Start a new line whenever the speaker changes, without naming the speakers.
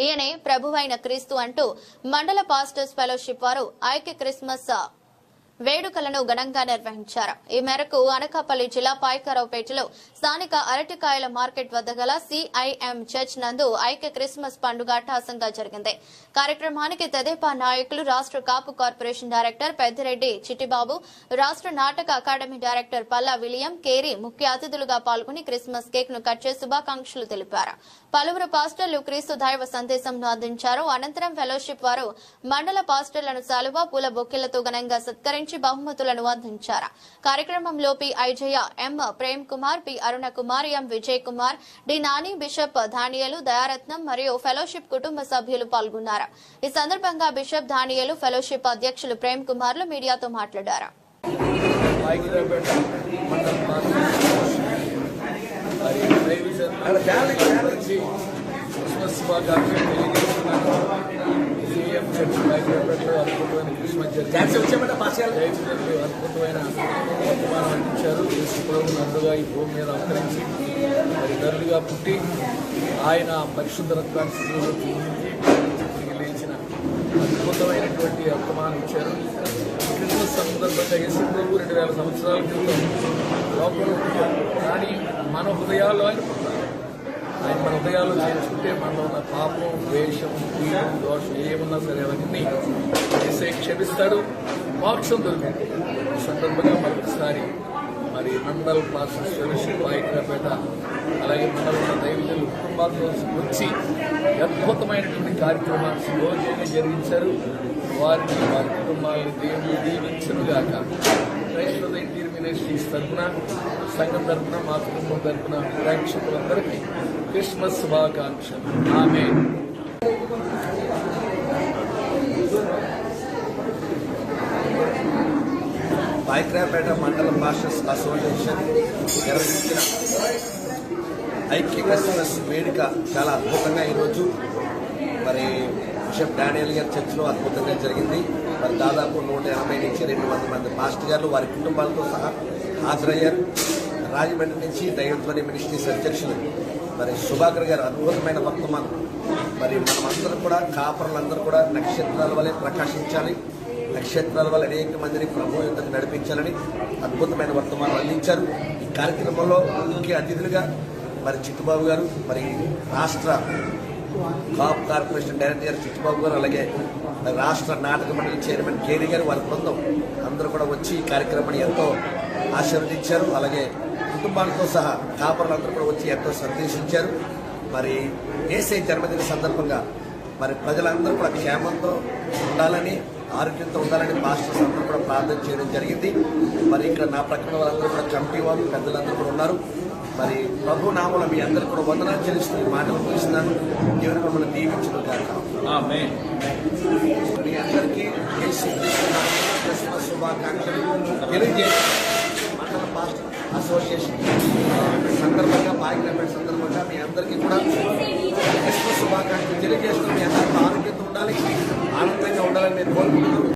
ఈయనే ప్రభువైన క్రీస్తు అంటూ మండల పాస్టర్స్ ఫెలోషిప్ వారు ఐక్య క్రిస్మస్ వేడుకలను ఘనంగా నిర్వహించారు. ఈ మేరకు అనకాపల్లి జిల్లా పాయకరావుపేటలో స్థానిక అరటికాయల మార్కెట్ వద్ద గల సిఐఎం చర్చ్ నందు ఐక్య క్రిస్మస్ పండుగ అట్టహాసంగా జరిగింది. కార్యక్రమానికి తెదేపా నాయకులు రాష్ట్ర కాపు కార్పొరేషన్ డైరెక్టర్ పెద్దిరెడ్డి చిట్టిబాబు రాష్ట్ర నాటక academy director Palla William Carey ముఖ్య అతిథులుగా పాల్గొని క్రిస్మస్ కేక్ను కట్ చేసి శుభాకాంక్షలు తెలిపారు. పలువురు పాస్టర్లు క్రీస్తు దైవ సందేశంను అందించారు. అనంతరం ఫెలోషిప్ వారు మండల పాస్టర్లను సాలువ పూల బొక్కెలతో ఘనంగా సత్కరించి బహుమతులను అందించారు కార్యక్రమంలో P Isaiah M Prem Kumar P Aruna Kumar M Vijay Kumar D Nani bishop ధానియలు Dayaratnam మరియు ఫెలోషిప్ కుటుంబ సభ్యులు పాల్గొన్నారు ఈ సందర్భంగా బిషప్ ధానియలు ఫెలోషిప్ అధ్యక్షులు ప్రేమ్ కుమార్లు మీడియాతో మాట్లాడారు
క్రిస్మస్ శుభాకాంక్షలు తెలియజేస్తున్నాను సీఎం చర్చ్ ఐక్యపేటలో అద్భుతమైన క్రిస్మస్ జరిగింది అద్భుతమైన వర్తమానం అందించారు యేసుప్రభు ఈ భూమి మీద అవతరించి మరి నరుడుగా పుట్టి ఆయన పరిశుద్ధ రక్తాన్ని శిలువలో తిరిగి లేచిన అద్భుతమైనటువంటి వర్తమానం ఇచ్చారు. క్రిస్మస్ సందర్భంగా యేసు ప్రభు రెండు వేల సంవత్సరాల క్రితం లోపల కానీ మన హృదయాల్లో ఆయన ఆయన మన హృదయాల్లో చేర్చుకుంటే మనలో ఉన్న పాపం ద్వేషం పీడం దోషం ఏమున్నా సరే అవన్నీ చేసే క్షమిస్తాడు. మోక్షం దొరికింది. ఈ సందర్భంగా మరొకసారి మరి మండల్ పాస్ సురేష్ ఐక్యపేట అలాగే మండల్ కుటుంబాలతో వచ్చి అద్భుతమైనటువంటి కార్యక్రమాన్ని సుభోజంగా జరిగించారు. వారిని వారి కుటుంబాలను దేవుడు దీవించనుగాక. క్రైస్తవ ఇంటీర్ మినిస్ట్రీస్ తరఫున సంఘం తరఫున మా కుటుంబం తరఫున ప్రేక్షకులందరికీ క్రిస్మస్ శుభాకాంక్షలు. ఆమె
పాయక్రాపేట మండల మాస్టర్స్ అసోసియేషన్ నిర్వహించిన ఐక్య క్రిస్మస్ వేడుక చాలా అద్భుతంగా ఈరోజు మరి బిషప్ డానియల్ గారి చర్చిలో అద్భుతంగా జరిగింది. మరి దాదాపు నూట ఎనభై నుంచి రెండు వందల మంది మాస్టర్ గారు వారి కుటుంబాలతో సహా హాజరయ్యారు. రాజమండ్రి నుంచి దైవత్వని మినిస్ట్రీస్ అధ్యక్షులు మరి సుభాకర్ గారు అద్భుతమైన వర్తమానం. మరి మనమందరం కూడా కాపరులందరూ కూడా నక్షత్రాల వలె ప్రకాశించాలి. నక్షత్రాల వల్ల అనేక మందిని ప్రభు యుద్ధకు నడిపించాలని అద్భుతమైన వర్తమానం అందించారు. ఈ కార్యక్రమంలో ముఖ్య అతిథులుగా మరి చిట్టుబాబు గారు మరి రాష్ట్ర కాప్ కార్పొరేషన్ డైరెక్టర్ గారు చిట్టుబాబు గారు అలాగే రాష్ట్ర నాటక మండలి చైర్మన్ కేరీ గారు వారి బృందం అందరూ కూడా వచ్చి ఈ కార్యక్రమాన్ని ఎంతో ఆశీర్వదించారు. అలాగే కుటుంబాలతో సహా కాపరులందరూ కూడా వచ్చి ఎంతో సందేశించారు మరి ఏసై జన్మదిన సందర్భంగా మరి ప్రజలందరూ కూడా క్షేమంతో ఉండాలని ఆరోగ్యంతో ఉండాలని మాస్టర్స్ అందరూ కూడా ప్రార్థన చేయడం జరిగింది. మరి ఇక్కడ నా ప్రక్కన వాళ్ళందరూ కూడా కమిటీ వాళ్ళు పెద్దలందరూ కూడా ఉన్నారు. మరి ప్రభు నామల మీ అందరూ కూడా వందనాలు చెల్లిస్తూ ఈ మాటలు ముగిస్తున్నాను. దేవుని మమ్మల్ని దీవించడం కాక మీ అందరికీ క్రిస్మస్ శుభాకాంక్షలు తెలియజేసి మండల పాస్టర్ అసోసియేషన్ సందర్భంగా పాగినపేట సందర్భంగా మీ అందరికీ కూడా క్రిస్మస్ శుభాకాంక్షలు తెలియజేస్తూ